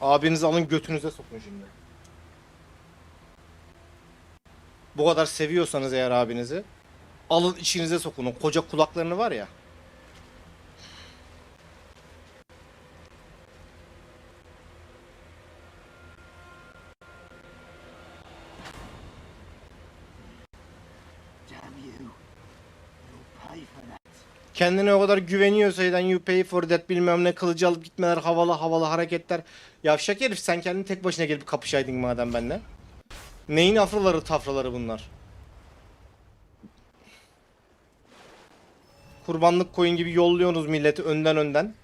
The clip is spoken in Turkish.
Abinizi alın götünüze sokun şimdi. Bu kadar seviyorsanız eğer abinizi alın içinize sokun. O koca kulaklarını var ya. Damn you. You'll pay for that. Kendine o kadar güveniyorsaydın you pay for that bilmem ne kılıcı alıp gitmeler havalı havalı hareketler. Yavşak herif sen kendin tek başına gelip kapışaydın madem benimle. Neyin afraları tafraları bunlar? Kurbanlık koyun gibi yolluyorsunuz milleti önden önden.